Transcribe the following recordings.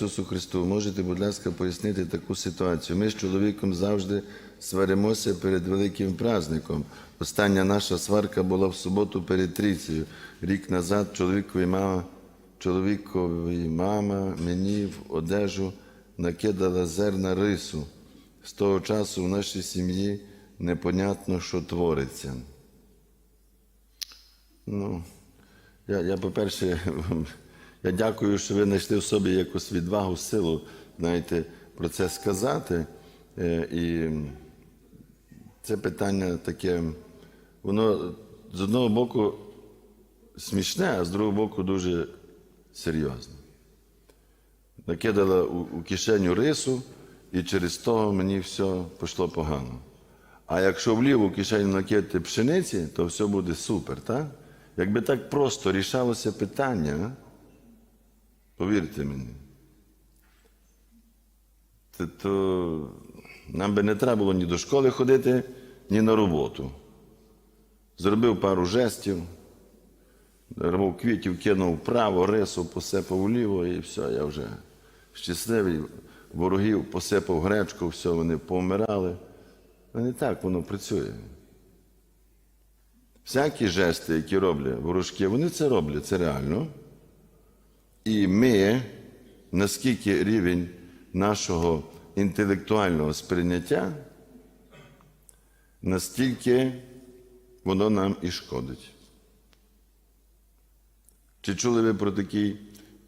Ісусу Христу, можете, будь ласка, пояснити таку ситуацію? Ми з чоловіком завжди сваримося перед великим праздником. Остання наша сварка була в суботу перед трійцею. Рік назад чоловікові мама, чоловікові мама мені в одежу накидала зерна рису. З того часу в нашій сім'ї непонятно, що твориться. Ну, я, я по-перше, я дякую, що ви знайшли в собі якусь відвагу, силу, знаєте, про це сказати. Е, І це питання таке, воно з одного боку смішне, а з другого боку дуже серйозне. Накидала у, кишеню рису, і через того мені все пішло погано. А якщо в ліву кишеню накидати пшениці, то все буде супер, так? Якби так просто рішалося питання, повірте мені, то, то нам би не треба було ні до школи ходити, ні на роботу. Зробив пару жестів, рвав квітів, кинув вправо, рису, посипав вліво, і все, я вже щасливий. Ворогів посипав гречку, все, вони повмирали. А не так воно працює. Всякі жести, які роблять ворожки, вони це роблять, це реально. І ми, наскільки рівень нашого інтелектуального сприйняття, настільки воно нам і шкодить. Чи чули ви про такий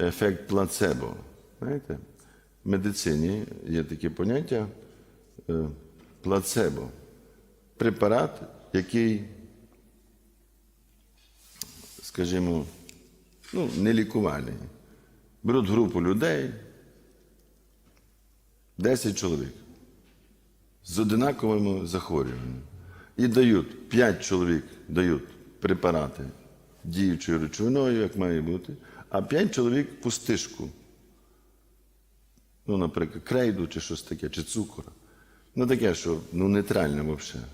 ефект плацебо? Знаєте, в медицині є таке поняття е, плацебо. Препарат, який скажімо, ну, не лікувальний. Беруть групу людей, 10 чоловік з одинаковими захворюваннями. І дають, 5 чоловік дають препарати діючою речовиною, як має бути, а 5 чоловік пустишку. Ну, наприклад, крейду чи щось таке, чи цукор. Ну, таке, що ну, нейтральне взагалі.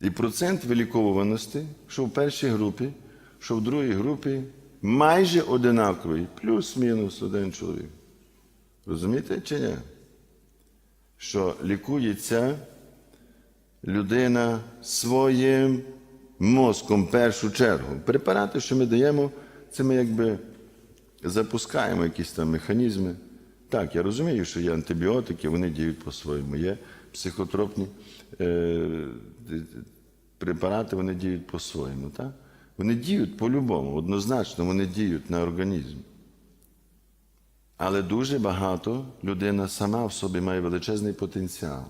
І процент виліковуваності, що в першій групі, що в другій групі майже одинаковий, плюс-мінус один чоловік. Розумієте чи ні? Що лікується людина своїм мозком в першу чергу. Препарати, що ми даємо, це ми якби запускаємо якісь там механізми. Так, я розумію, що є антибіотики, вони діють по-своєму. Є психотропні е, препарати, вони діють по-своєму. Так? Вони діють по-любому, однозначно вони діють на організм. Але дуже багато людина сама в собі має величезний потенціал.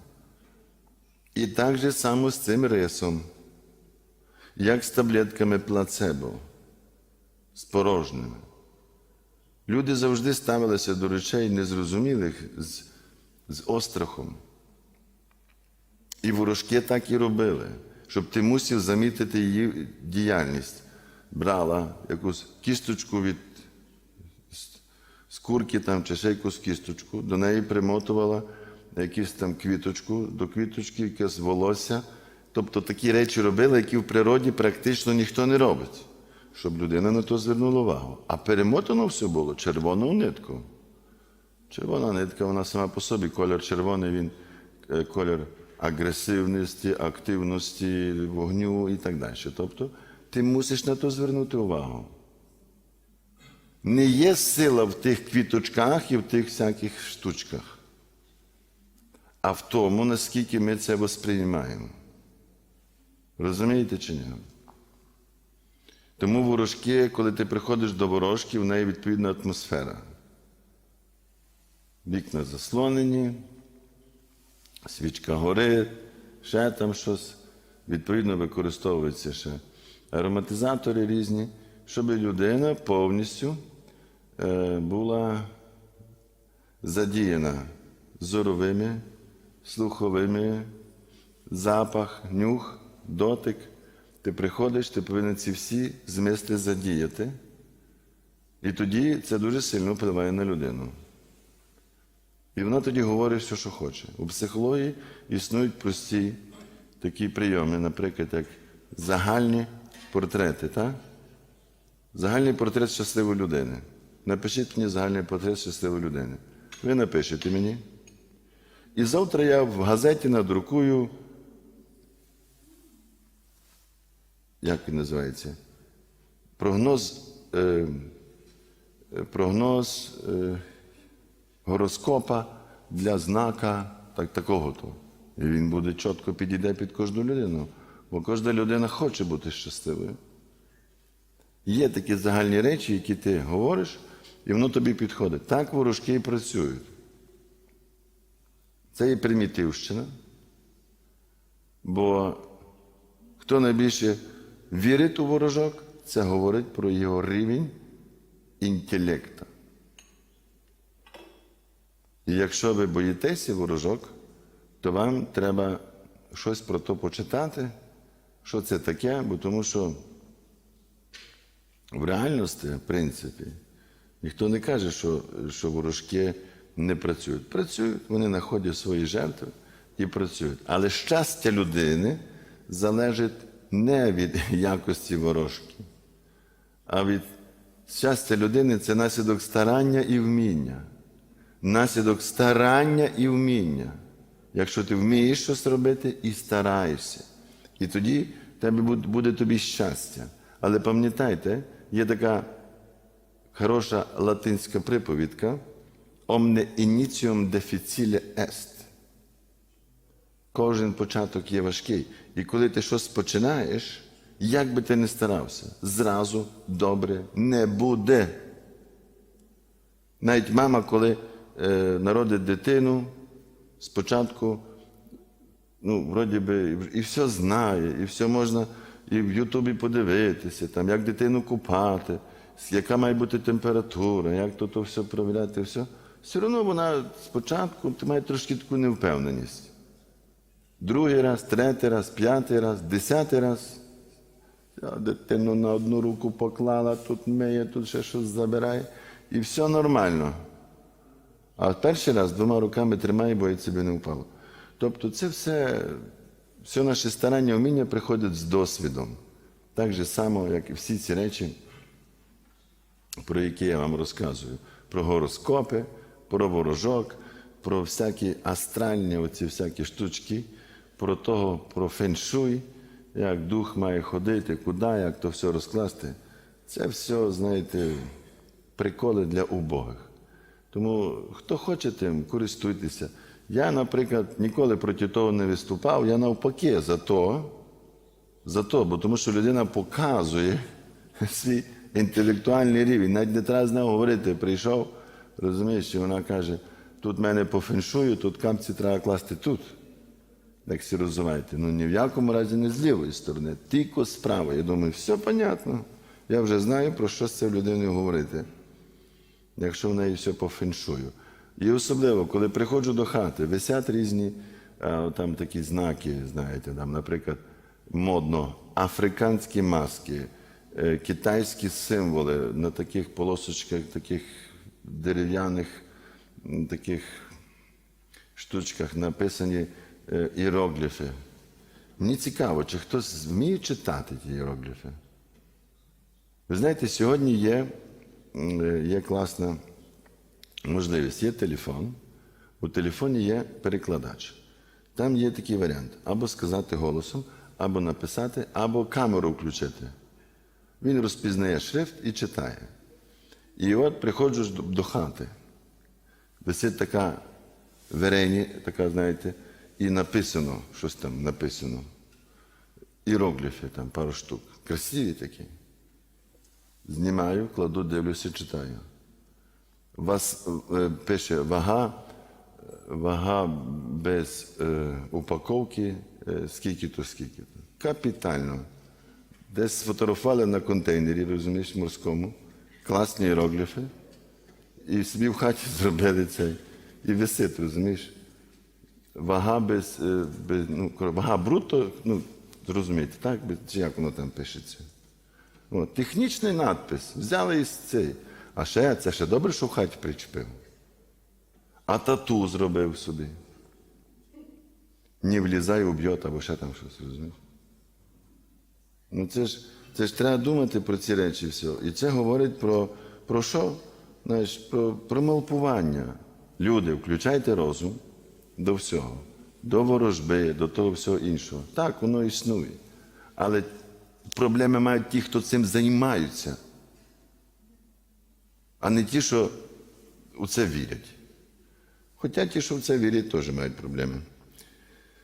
І так же само з цим рисом, як з таблетками плацебо, з порожніми. Люди завжди ставилися до речей незрозумілих з, з острахом. І ворожки так і робили, щоб ти мусив замітити її діяльність. Брала якусь кісточку від з курки там, чи ще якусь кісточку, до неї примотувала якусь там квіточку, до квіточки якесь волосся. Тобто такі речі робили, які в природі практично ніхто не робить, щоб людина на то звернула увагу. А перемотано все було червоною ниткою. Червона нитка, вона сама по собі, колір червоний, він е, колір агресивності, активності, вогню і так далі. Тобто ти мусиш на то звернути увагу. Не є сила в тих квіточках і в тих всяких штучках, а в тому, наскільки ми це восприймаємо. Розумієте чи ні? Тому ворожки, коли ти приходиш до ворожки, в неї відповідна атмосфера. Вікна заслонені, свічка горить, ще там щось. Відповідно, використовуються ще ароматизатори різні, щоб людина повністю е, була задіяна зоровими, слуховими, запах, нюх, дотик. Ти приходиш, ти повинен ці всі змисли задіяти. І тоді це дуже сильно впливає на людину. І вона тоді говорить все, що хоче. У психології існують прості такі прийоми, наприклад, як загальні портрети. Так? Загальний портрет щасливої людини. напишіть мені загальний портрет щасливої людини. Ви напишете мені. І завтра я в газеті надрукую. Як він називається? Прогноз, е, е, прогноз е, гороскопа для знака так, такого то. І він буде чітко підійде під кожну людину, бо кожна людина хоче бути щасливою. Є такі загальні речі, які ти говориш, і воно тобі підходить. Так ворожки і працюють. Це є примітивщина. Бо хто найбільше вірить у ворожок, це говорить про його рівень інтелекта. Якщо ви боїтеся ворожок, то вам треба щось про то почитати, що це таке, бо тому що в реальності, в принципі, ніхто не каже, що, що ворожки не працюють. Працюють, вони знаходять свої жертви і працюють. Але щастя людини залежить не від якості ворожки, а від щастя людини це наслідок старання і вміння. Наслідок старання і вміння. Якщо ти вмієш щось робити і стараєшся. І тоді тебе буде- тобі щастя. Але пам'ятайте, є така хороша латинська приповідка Omne initium difficile est. Кожен початок є важкий. І коли ти щось починаєш, як би ти не старався, зразу добре не буде. Навіть мама, коли народить дитину, спочатку, ну, вроді би, і все знає, і все можна і в Ютубі подивитися, там, як дитину купати, яка має бути температура, як то, то все провіряти, все. Все одно вона спочатку має трошки таку невпевненість. Другий раз, третій раз, п'ятий раз, десятий раз. Я дитину на одну руку поклала, тут миє, тут ще щось забирає. І все нормально. А перший раз двома руками тримає, бо від себе не впало. Тобто це все, все наше старання, вміння приходить з досвідом. Так же само, як і всі ці речі, про які я вам розказую. Про гороскопи, про ворожок, про всякі астральні оці всякі штучки, про того, про феншуй, як дух має ходити, куди, як то все розкласти. Це все, знаєте, приколи для убогих. Тому хто хоче тим, користуйтеся. Я, наприклад, ніколи проти того не виступав, я навпаки за то, за то, бо тому що людина показує свій інтелектуальний рівень. Навіть не треба з нею говорити, прийшов, розумієш, і вона каже, тут мене по феншую, тут камці треба класти тут. Як всі розумієте, ну ні в якому разі не з лівої сторони, тільки з правої. Я думаю, все понятно. Я вже знаю, про що з цією людиною говорити якщо в неї все по феншую. І особливо, коли приходжу до хати, висять різні е, там такі знаки, знаєте, там, наприклад, модно, африканські маски, е, китайські символи на таких полосочках, таких дерев'яних таких штучках написані е, іерогліфи. Мені цікаво, чи хтось вміє читати ті іерогліфи? Ви знаєте, сьогодні є, є класна можливість. Є телефон, у телефоні є перекладач. Там є такий варіант: або сказати голосом, або написати, або камеру включити. Він розпізнає шрифт і читає. І от приходжу до, до хати. Висить така верені, така, знаєте, і написано, щось там написано. Іерогліфи, там пару штук. Красиві такі. Знімаю, кладу, дивлюся, читаю. Вас е, пише вага, вага без е, упаковки, е, скільки-то, скільки-то. Капітально. Десь сфотографували на контейнері, розумієш, морському, класні іерогліфи, і собі в хаті зробили цей. І висить, розумієш? Вага без, е, без ну, вага бруто, ну, зрозумієте, так? Чи як воно там пишеться? От, технічний надпис. Взяли із цей. А ще це ще добре, що в хаті причепив. А тату зробив собі. Не влізай, уб'єт, або ще там щось, розумієш? Ну це ж, це ж треба думати про ці речі все. І це говорить про, про що? знаєш, про, про мавпування. Люди, включайте розум до всього, до ворожби, до того всього іншого. Так, воно існує. Але проблеми мають ті, хто цим займаються, а не ті, що у це вірять. Хоча ті, що в це вірять, теж мають проблеми.